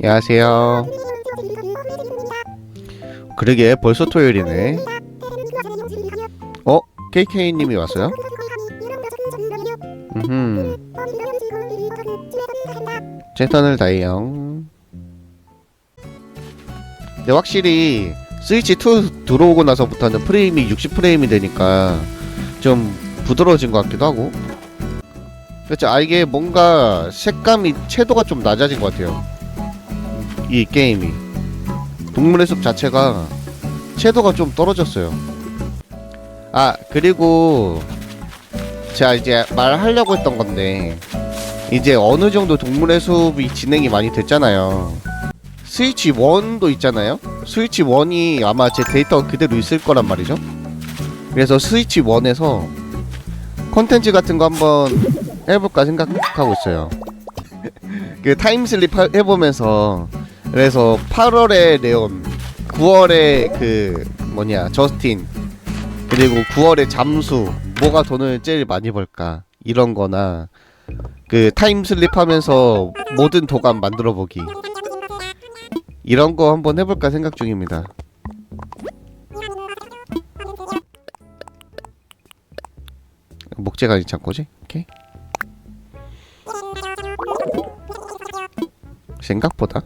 안녕하세요. 그러게 벌써 토요일이네. 어? KK님이 왔어요? 음. 최선을 다해요. 근데 확실히 스위치 2 들어오고 나서부터는 프레임이 60프레임이 되니까 좀 부드러워진 것 같기도 하고. 그렇죠. 아 이게 뭔가 색감이 채도가 좀 낮아진 것 같아요. 이 게임이 동물의 숲 자체가 채도가 좀 떨어졌어요. 아 그리고 제가 이제 말하려고 했던 건데 이제 어느 정도 동물의 숲이 진행이 많이 됐잖아요. 스위치 1도 있잖아요. 스위치 1이 아마 제 데이터 그대로 있을 거란 말이죠. 그래서 스위치 1에서 컨텐츠 같은 거 한번 해볼까 생각하고 있어요. 그 타임슬립 하- 해보면서 그래서 8월에 레온, 9월에 그 뭐냐 저스틴, 그리고 9월에 잠수 뭐가 돈을 제일 많이 벌까 이런 거나 그 타임슬립 하면서 모든 도감 만들어 보기 이런 거 한번 해볼까 생각 중입니다. 목재가 괜찮고지? 오케이. 생각보다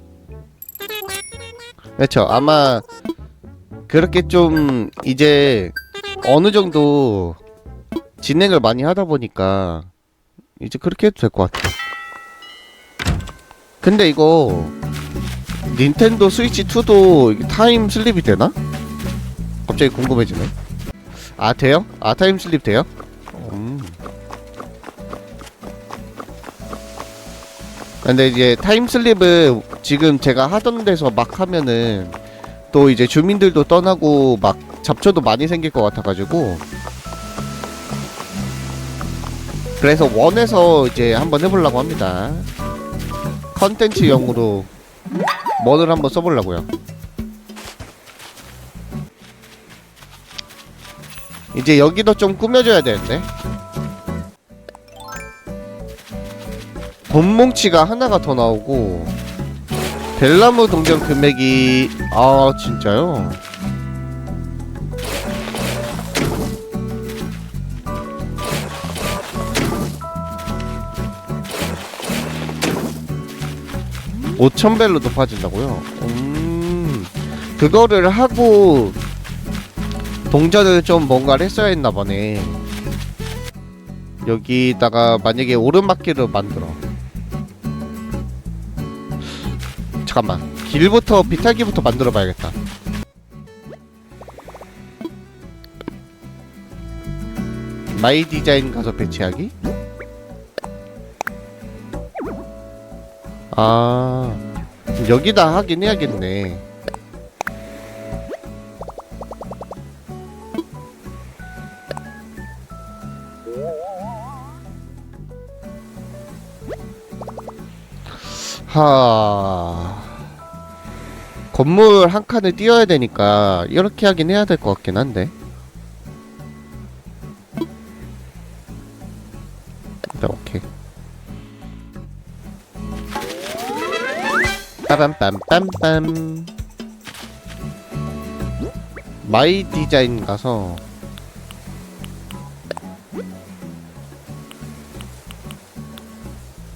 그렇죠 아마 그렇게 좀 이제 어느 정도 진행을 많이 하다 보니까 이제 그렇게 해도 될 것 같아요 근데 이거 닌텐도 스위치 2도 이게 타임 슬립이 되나? 갑자기 궁금해지네 아 돼요? 아 타임 슬립 돼요? 음. 근데 이제 타임 슬립을 지금 제가 하던 데서 막 하면은 또 이제 주민들도 떠나고 막 잡초도 많이 생길 것 같아가지고. 그래서 원에서 이제 한번 해보려고 합니다. 컨텐츠용으로 원을 한번 써보려고요. 이제 여기도 좀 꾸며줘야 되는데. 돈뭉치가 하나가 더 나오고 벨라무 동전 금액이 아 진짜요? 오천 벨로 높아진다고요? 음 그거를 하고 동전을 좀 뭔가를 했어야 했나 보네 여기다가 만약에 오르막길을 만들어 잠깐만. 길부터 비탈기부터 만들어 봐야겠다. 마이 디자인 가서 배치하기? 아 여기다 하긴 해야겠네. 하 건물 한 칸을 띄워야 되니까 이렇게 하긴 해야 될 것 같긴 한데 일단 오케이 빠밤빰빰빰 마이 디자인 가서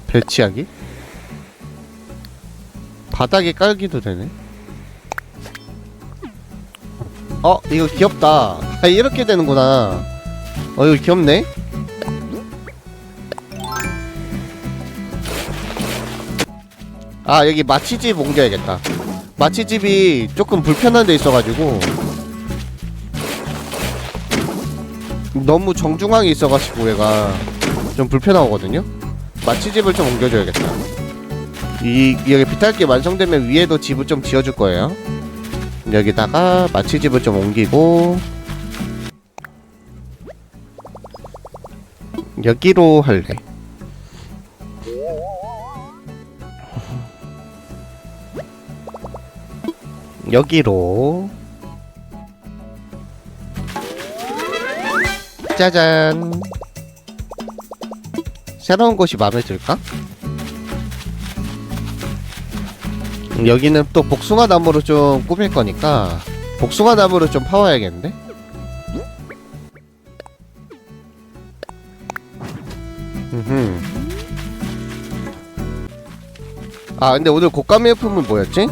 배치하기? 바닥에 깔기도 되네. 어, 이거 귀엽다. 아, 이렇게 되는구나. 어, 이거 귀엽네. 아, 여기 마취집 옮겨야겠다. 마취집이 조금 불편한 데 있어가지고. 너무 정중앙에 있어가지고 얘가 좀 불편하거든요. 마취집을 좀 옮겨줘야겠다. 이 여기 비탈기 완성되면 위에도 집을 좀 지어줄 거예요. 여기다가 마취집을 좀 옮기고 여기로 할래. 여기로 짜잔 새로운 곳이 마음에 들까? 여기는 또 복숭아 나무로 좀 꾸밀 거니까 복숭아 나무를 좀 파와야겠는데? 음흠. 아 근데 오늘 고가 명품은 뭐였지?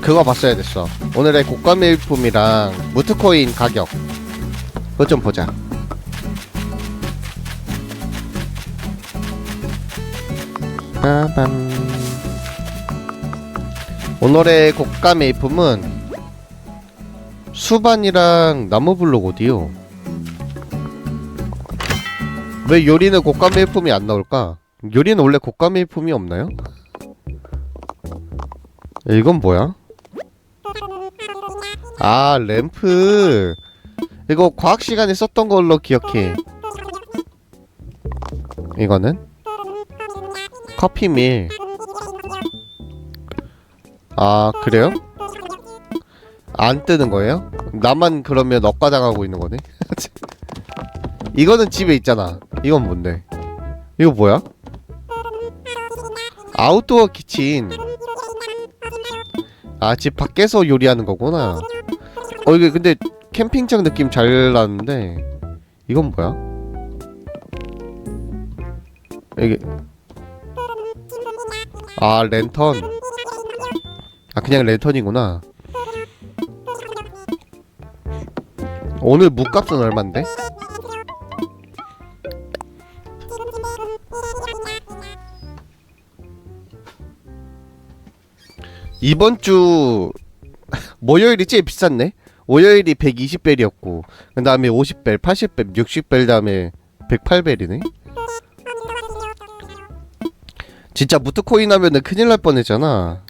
그거 봤어야 됐어 오늘의 고가 명품이랑 무트코인 가격 그거 좀 보자 빠밤. 오늘의 고가 메이품은 수반이랑 나무블록 어디요? 왜 요리는 고가 메이품이 안 나올까? 요리는 원래 고가 메이품이 없나요? 이건 뭐야? 아 램프 이거 과학 시간에 썼던 걸로 기억해 이거는 커피밀 아 그래요? 안 뜨는 거예요? 나만 그러면 억가당하고 있는 거네 이거는 집에 있잖아 이건 뭔데 이거 뭐야? 아웃도어 키친 아 집 밖에서 요리하는 거구나 어 이게 근데 캠핑장 느낌 잘 나는데 이건 뭐야? 이게 아 랜턴. 아 그냥 랜턴이구나. 오늘 무값은 얼만데? 이번 주 목요일이 제일 비쌌네. 월요일이 120벨이었고 그 다음에 50벨, 80벨, 60벨 다음에 108벨이네 진짜 무트코인 하면은 큰일 날 뻔했잖아.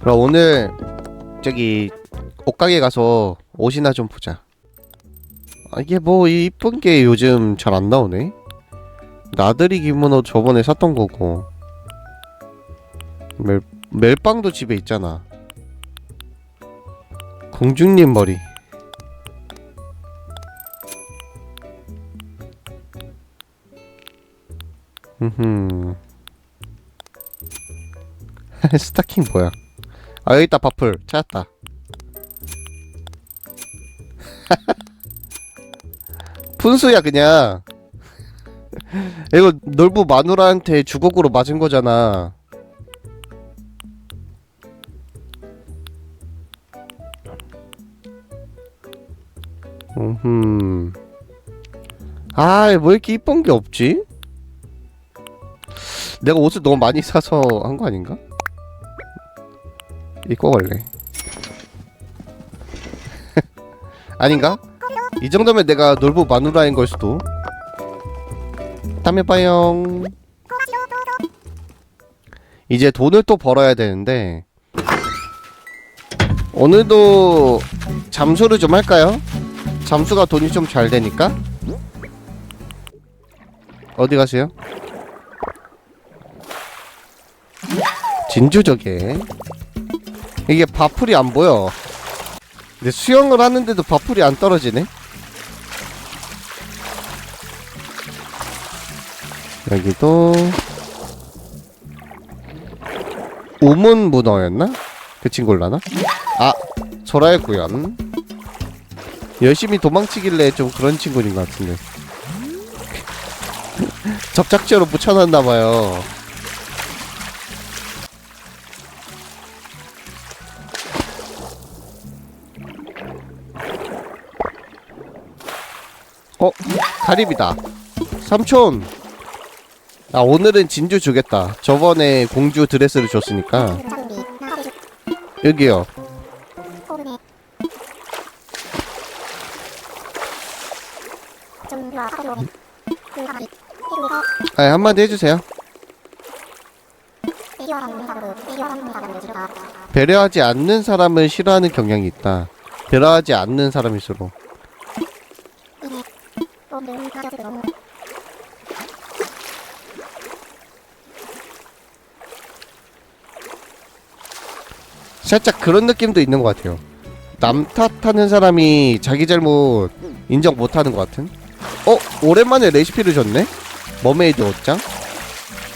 그럼 오늘 저기 옷가게 가서 옷이나 좀 보자. 아, 이게 뭐 이쁜 게 요즘 잘 안 나오네. 나들이 기모노 저번에 샀던 거고. 멜 멜빵도 집에 있잖아. 공주님 머리. 흠 스타킹 뭐야? 아 여기 있다 바풀 찾았다. 푼수야 그냥. 이거 놀부 마누라한테 주걱으로 맞은 거잖아. 음. 아, 뭐 이렇게 이쁜 게 없지? 내가 옷을 너무 많이 사서 한 거 아닌가? 입고 갈래. 아닌가? 이 정도면 내가 놀부 마누라인 걸 수도. 다음에 봐요. 이제 돈을 또 벌어야 되는데 오늘도 잠수를 좀 할까요? 잠수가 돈이 좀 잘 되니까. 어디 가세요? 진주저게 이게 바풀이 안 보여. 근데 수영을 하는데도 바풀이 안 떨어지네? 여기도 우문 문어였나? 그 친구라나? 아 소라였구연. 열심히 도망치길래 좀 그런 친구인 것 같은데. 적작제로 붙여놨나봐요 어? 가립이다. 삼촌. 아 오늘은 진주 주겠다. 저번에 공주 드레스를 줬으니까. 여기요. 아 한마디 해주세요. 배려하지 않는 사람을 싫어하는 경향이 있다. 배려하지 않는 사람일수록 살짝 그런 느낌도 있는 것 같아요 남 탓하는 사람이 자기 잘못 인정 못하는 것 같은 어? 오랜만에 레시피를 줬네? 머메이드 옷장?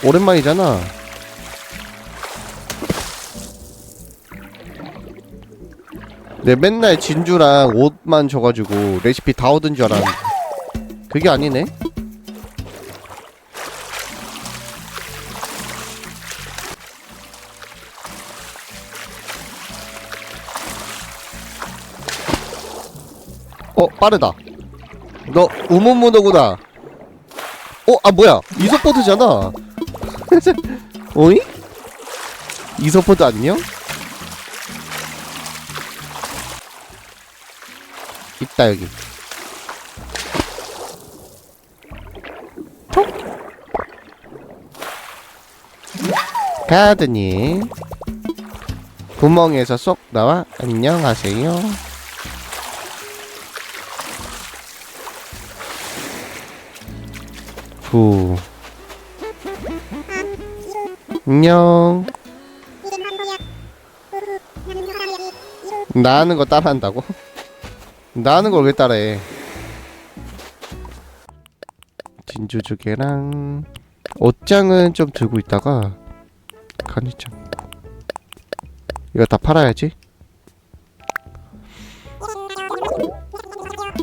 오랜만이잖아 내 맨날 진주랑 옷만 줘가지고 레시피 다 얻은 줄 알았는데 그게 아니네 어 빠르다 너 우문문어구나 어? 아 뭐야 이소포드잖아 어이? 이소포드 안녕? 있다 여기 가드님 구멍에서 쏙 나와 안녕하세요. 후. 안녕. 나 하는 거 따라한다고? 나 하는 걸 왜 따라해? 진주주개랑 옷장은 좀 들고 있다가 간이장 이거 다 팔아야지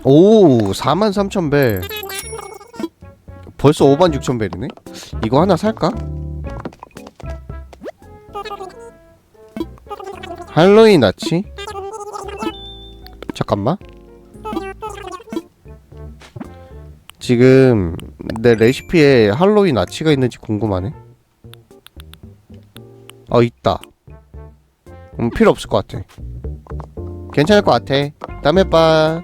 오 43,000배 벌써 56,000벨이네? 이거 하나 살까? 할로윈 아치? 잠깐만 지금 내 레시피에 할로윈 아치가 있는지 궁금하네 어 있다. 음, 필요 없을 것 같아. 괜찮을 것 같아. 다음에 봐.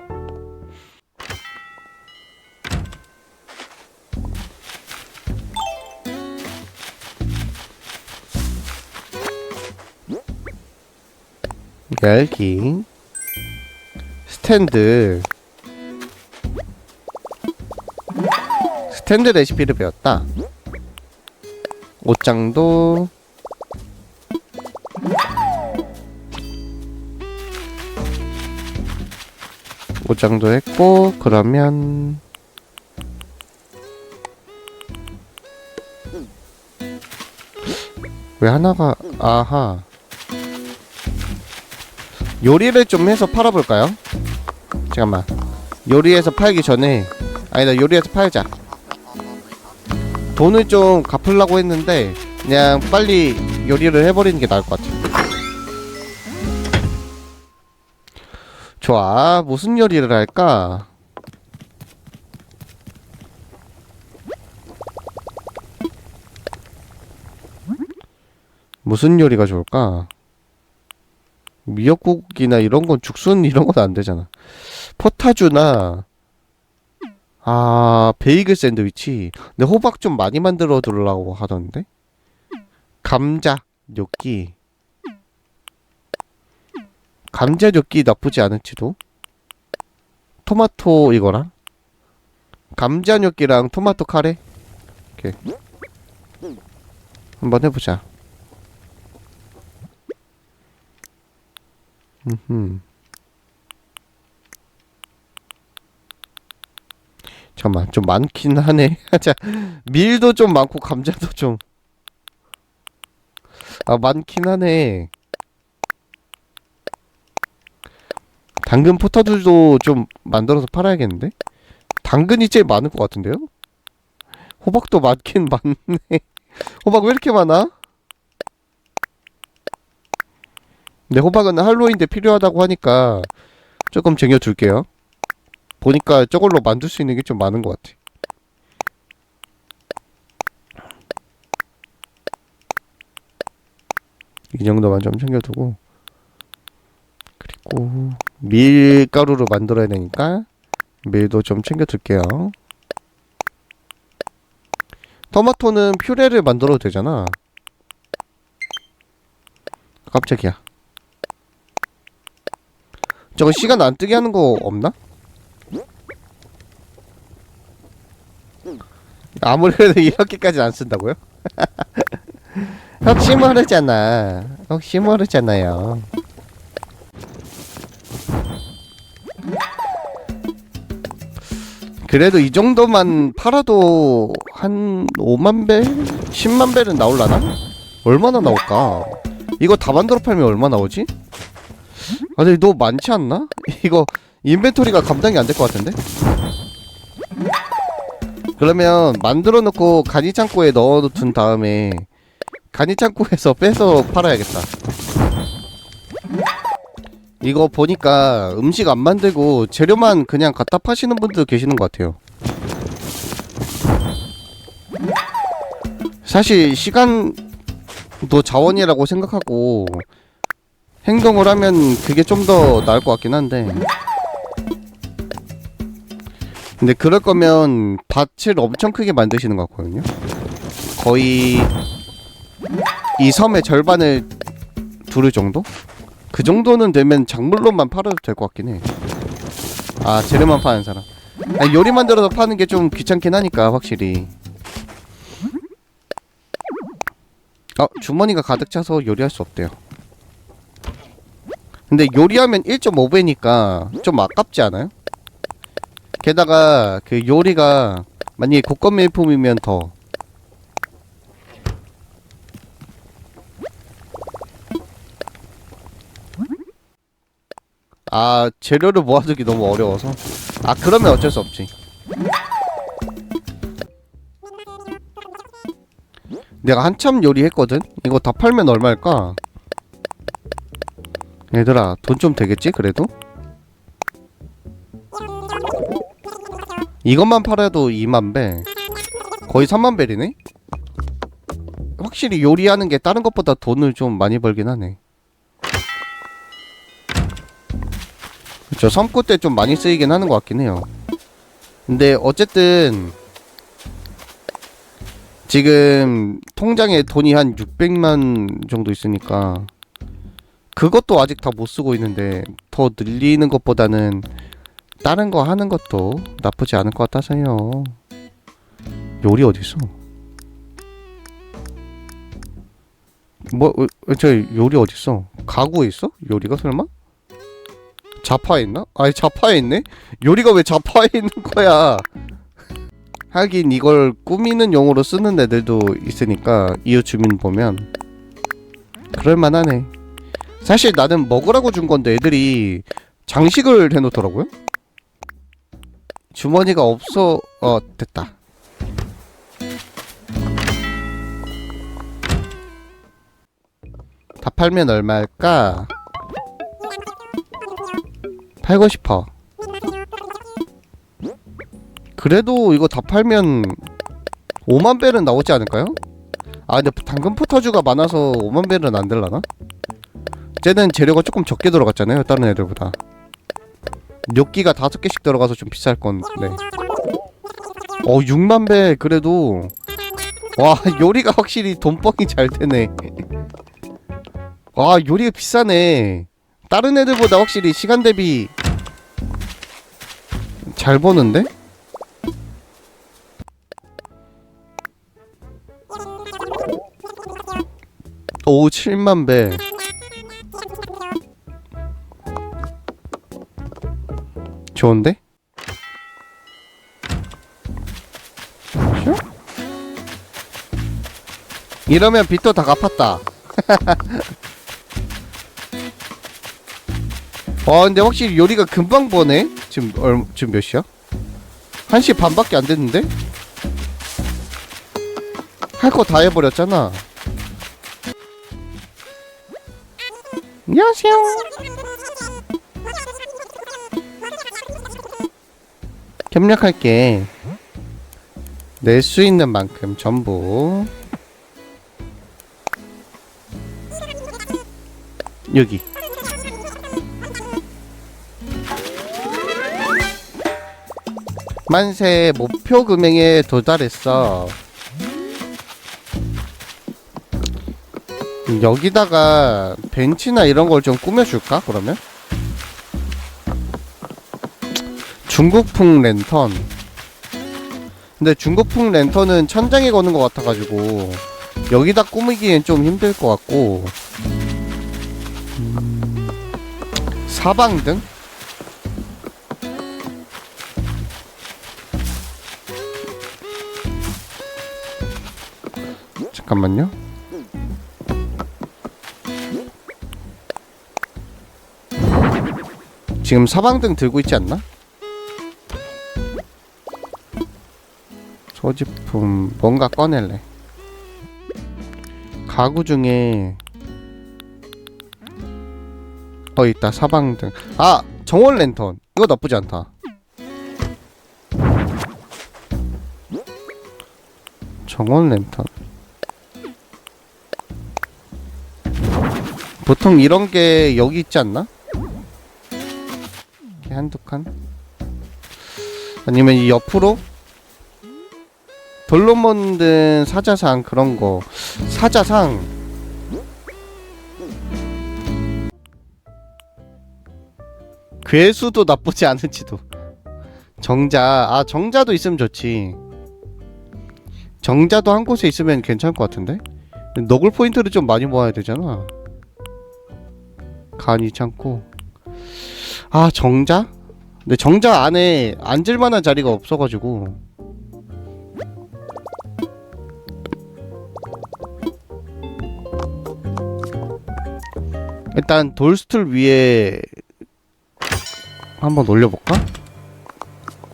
열기. 스탠드. 스탠드 레시피를 배웠다. 옷장도 옷장도 했고 그러면 왜 하나가 아하. 요리를 좀 해서 팔아볼까요? 잠깐만. 요리해서 팔기 전에 아니다 요리해서 팔자. 돈을 좀 갚으려고 했는데 그냥 빨리 요리를 해버리는 게 나을 것 같아 좋아 무슨 요리를 할까? 무슨 요리가 좋을까? 미역국이나 이런 건 죽순 이런 건 안 되잖아. 포타주나 아 베이글 샌드위치. 근데 호박 좀 많이 만들어 두려고 하던데. 감자 뇨끼. 감자 뇨끼 나쁘지 않을지도. 토마토 이거랑 감자 뇨끼랑 토마토 카레. 오케이. 한번 해보자. 음. 잠깐만 좀 많긴 하네. 자 밀도 좀 많고 감자도 좀. 아 많긴 하네. 당근 포타주도 좀 만들어서 팔아야겠는데? 당근이 제일 많을 것 같은데요? 호박도 많긴 많네. 호박 왜 이렇게 많아? 네, 호박은 할로윈 때 필요하다고 하니까 조금 쟁여둘게요. 보니까 저걸로 만들 수 있는 게 좀 많은 것 같아. 이 정도만 좀 챙겨두고 그리고 밀가루로 만들어야 되니까 밀도 좀 챙겨 둘게요. 토마토는 퓨레를 만들어도 되잖아. 깜짝이야. 저거 시간 안 뜨게 하는 거 없나? 아무래도 이렇게까지 안 쓴다고요? 혹시 모르잖아. 혹시 모르잖아요. 그래도 이 정도만 팔아도 한 5만 배? 10만 배는 나올라나? 얼마나 나올까? 이거 다 만들어 팔면 얼마 나오지? 아 근데 너무 많지 않나? 이거 인벤토리가 감당이 안 될 것 같은데? 그러면 만들어 놓고 간이 창고에 넣어 둔 다음에 간이 창고에서 빼서 팔아야겠다. 이거 보니까 음식 안 만들고 재료만 그냥 갖다 파시는 분들 계시는 것 같아요. 사실 시간도 자원이라고 생각하고 행동을 하면 그게 좀 더 나을 것 같긴 한데 근데 그럴 거면 밭을 엄청 크게 만드시는 것 같거든요 거의 이 섬의 절반을 두를 정도? 그 정도는 되면 작물로만 팔아도 될 것 같긴 해 아 재료만 파는 사람. 아니, 요리 만들어서 파는 게 좀 귀찮긴 하니까 확실히. 어 주머니가 가득 차서 요리할 수 없대요. 근데 요리하면 1.5배니까 좀 아깝지 않아요? 게다가 그 요리가 만약에 고급 밀품이면 더 아, 재료를 모아두기 너무 어려워서. 아, 그러면 어쩔 수 없지. 내가 한참 요리했거든? 이거 다 팔면 얼마일까? 얘들아, 돈 좀 되겠지, 그래도? 이것만 팔아도 2만 배. 거의 3만 배리네? 확실히 요리하는 게 다른 것보다 돈을 좀 많이 벌긴 하네. 그쵸, 섬구 때 좀 많이 쓰이긴 하는 것 같긴 해요. 근데 어쨌든 지금 통장에 돈이 한 600만 정도 있으니까 그것도 아직 다 못 쓰고 있는데 더 늘리는 것보다는 다른 거 하는 것도 나쁘지 않을 것 같아서요. 요리 어디 있어? 뭐, 어, 저 요리 어디 있어? 가구에 있어? 요리가 설마? 자파에 있나? 아니 자파에 있네? 요리가 왜 자파에 있는 거야? 하긴 이걸 꾸미는 용으로 쓰는 애들도 있으니까 이웃 주민 보면 그럴만하네. 사실 나는 먹으라고 준 건데 애들이 장식을 해놓더라고요. 주머니가 없어. 어 됐다. 다 팔면 얼마일까? 팔고 싶어. 그래도 이거 다 팔면 5만 배는 나오지 않을까요? 아 근데 당근 포터주가 많아서 5만 배는 안 될라나? 쟤는 재료가 조금 적게 들어갔잖아요 다른 애들보다 뇨끼가 다섯 개씩 들어가서 좀 비쌀 건데 어 6만 배 그래도 와 요리가 확실히 돈뻥이 잘 되네 와 요리가 비싸네 다른 애들보다 확실히 시간 대비 잘 버는데? 오 7만 배 좋은데? 이러면 빚도 다 갚았다 와 근데 확실히 요리가 금방 버네? 지금 얼 지금 몇 시야? 1시 반밖에 안 됐는데? 할 거 다 해버렸잖아. 안녕하세요. 협력할게. 낼 수 있는 만큼 전부. 여기 만세 목표 금액에 도달했어. 여기다가 벤치나 이런 걸 좀 꾸며줄까 그러면? 중국풍 랜턴. 근데 중국풍 랜턴은 천장에 거는 것 같아가지고 여기다 꾸미기엔 좀 힘들 것 같고 음, 사방등? 잠깐만요. 지금 사방등 들고 있지 않나? 소지품 뭔가 꺼낼래. 가구 중에 어 있다 사방등. 아 정원 랜턴 이거 나쁘지 않다. 정원 랜턴. 보통 이런 게 여기 있지 않나? 이렇게 한두 칸? 아니면 이 옆으로? 돌로 만든 사자상 그런 거. 사자상. 괴수도 나쁘지 않을지도. 정자. 아, 정자도 있으면 좋지. 정자도 한 곳에 있으면 괜찮을 것 같은데? 너굴 포인트를 좀 많이 모아야 되잖아. 간이 참고. 아, 정자? 근데 정자 안에 앉을 만한 자리가 없어가지고. 일단 돌스툴 위에 한번 올려볼까?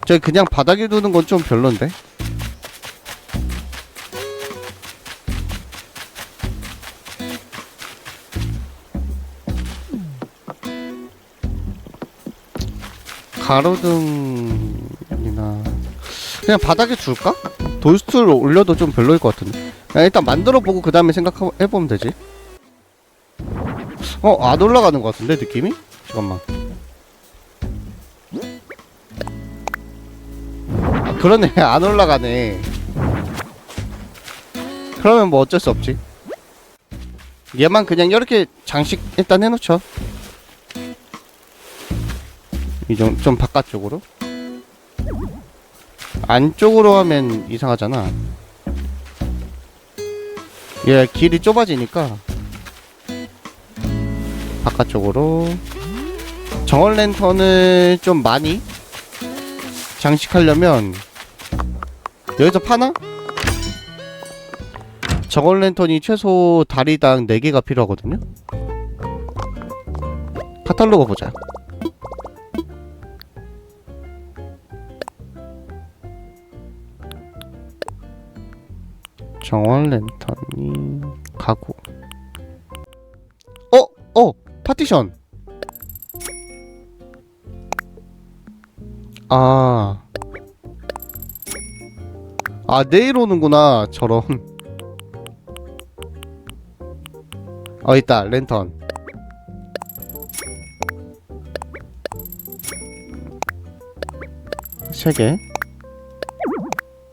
저기 그냥 바닥에 두는 건 좀 별론데? 가로등이나 그냥 바닥에 둘까? 돌스툴 올려도 좀 별로일 것 같은데 그냥 일단 만들어 보고 그 다음에 생각해보면 되지 어? 안 올라가는 것 같은데 느낌이? 잠깐만 아 그러네 안 올라가네 그러면 뭐 어쩔 수 없지 얘만 그냥 이렇게 장식 일단 해놓죠 이 좀 좀 바깥쪽으로? 안쪽으로 하면 이상하잖아. 얘 길이 좁아지니까 바깥쪽으로. 정원 랜턴을 좀 많이 장식하려면 여기서 파나? 정원 랜턴이 최소 다리당 4개가 필요하거든요. 카탈로그 보자 정원 랜턴이 가구 어? 어! 파티션! 아... 아 내일 오는구나 저런. 어 있다 랜턴. 세개.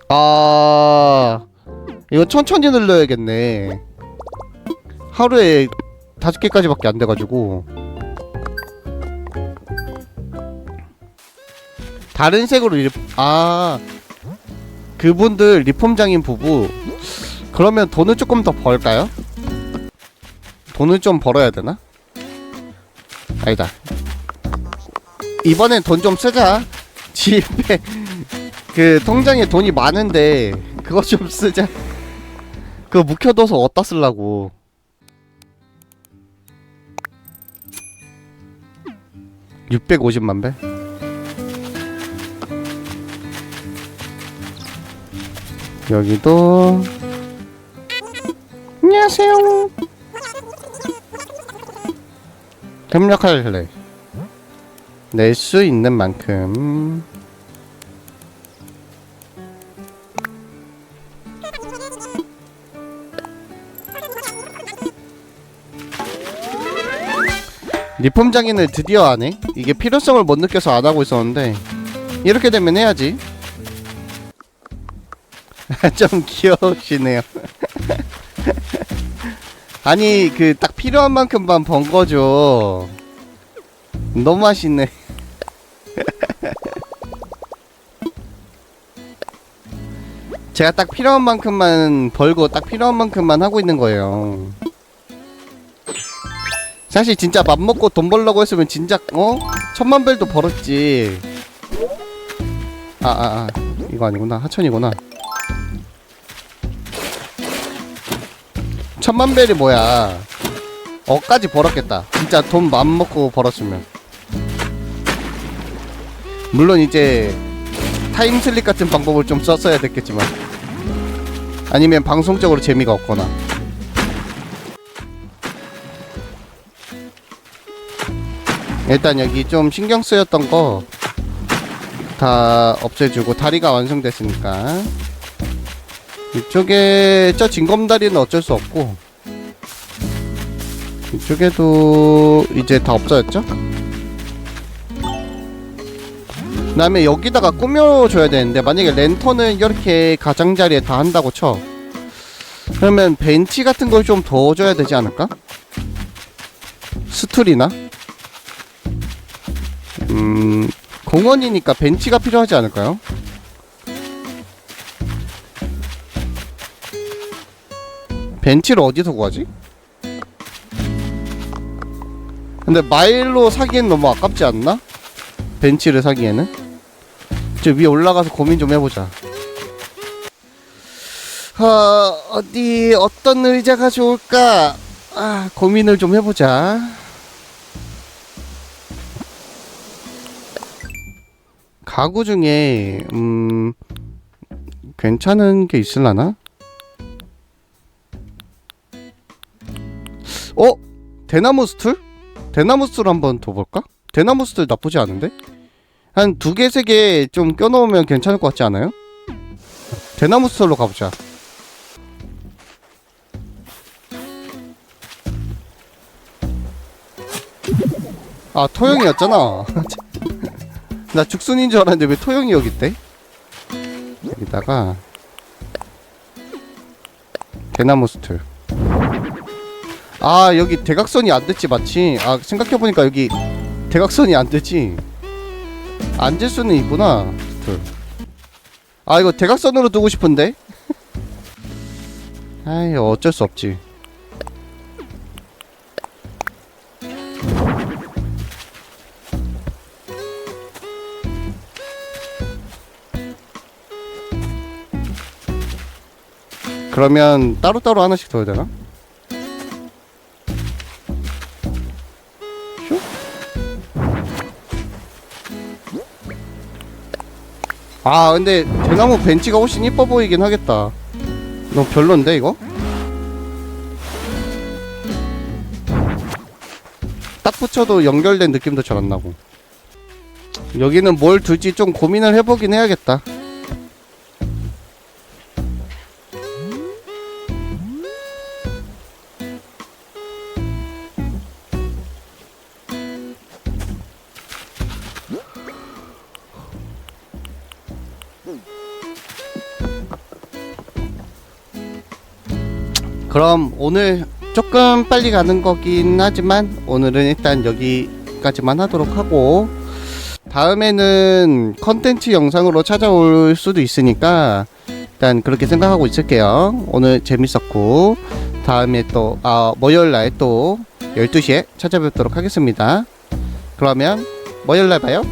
아... 이거 천천히 늘려야겠네. 하루에 다섯 개까지밖에 안 돼가지고. 다른 색으로 리... 아 그분들 리폼장인 부부. 그러면 돈을 조금 더 벌까요? 돈을 좀 벌어야 되나? 아니다. 이번엔 돈 좀 쓰자. 집에 그 통장에 돈이 많은데 그거 좀 쓰자 그거 묵혀둬서 어디다 쓰려고. 650만 배? 여기도. 안녕하세요. 협력할래 낼 수 있는 만큼 리폼 장인을 드디어 하네. 이게 필요성을 못 느껴서 안 하고 있었는데 이렇게 되면 해야지. 좀 귀여우시네요. 아니 그 딱 필요한 만큼만 번 거죠. 너무 맛있네. 제가 딱 필요한 만큼만 벌고 딱 필요한 만큼만 하고 있는 거예요. 사실 진짜 맘 먹고 돈 벌려고 했으면 진작 어? 천만 별도 벌었지. 아아 아. 이거 아니구나. 하천이구나. 천만 벨이 뭐야? 억까지 벌었겠다. 진짜 돈 맘 먹고 벌었으면. 물론 이제 타임슬립 같은 방법을 좀 썼어야 됐겠지만. 아니면 방송적으로 재미가 없거나 일단 여기 좀 신경 쓰였던 거 다 없애주고 다리가 완성됐으니까 이쪽에 저 징검다리는 어쩔 수 없고 이쪽에도 이제 다 없어졌죠? 그 다음에 여기다가 꾸며줘야 되는데 만약에 랜턴을 이렇게 가장자리에 다 한다고 쳐 그러면 벤치 같은 걸 좀 더 줘야 되지 않을까? 스툴이나? 음... 공원이니까 벤치가 필요하지 않을까요? 벤치를 어디서 구하지? 근데 마일로 사기엔 너무 아깝지 않나? 벤치를 사기에는? 저 위에 올라가서 고민 좀 해보자. 아, 어디, 어떤 의자가 좋을까? 아, 고민을 좀 해보자. 가구 중에, 음, 괜찮은 게 있을라나? 어? 대나무 스툴? 대나무 스툴 한번 더 볼까? 대나무 스툴 나쁘지 않은데? 한 두 개, 세 개 좀 껴놓으면 괜찮을 것 같지 않아요? 대나무 스툴로 가보자. 아, 토형이었잖아. 나 죽순인 줄 알았는데 왜 토형이 여기 있대? 여기다가 대나무 스툴. 아 여기 대각선이 안 됐지 마치. 아 생각해보니까 여기 대각선이 안 되지. 앉을 수는 있구나 스툴 아 이거 대각선으로 두고 싶은데? 아이 어쩔 수 없지 그러면 따로따로 하나씩 둬야 되나? 아 근데 대나무 벤치가 훨씬 이뻐 보이긴 하겠다 너무 별론데 이거? 딱 붙여도 연결된 느낌도 잘 안 나고 여기는 뭘 둘지 좀 고민을 해보긴 해야겠다 그럼 오늘 조금 빨리 가는 거긴 하지만 오늘은 일단 여기까지만 하도록 하고 다음에는 컨텐츠 영상으로 찾아올 수도 있으니까 일단 그렇게 생각하고 있을게요. 오늘 재밌었고 다음에 또 아, 월요일 날 또 12시에 찾아뵙도록 하겠습니다. 그러면 월요일 날 봐요.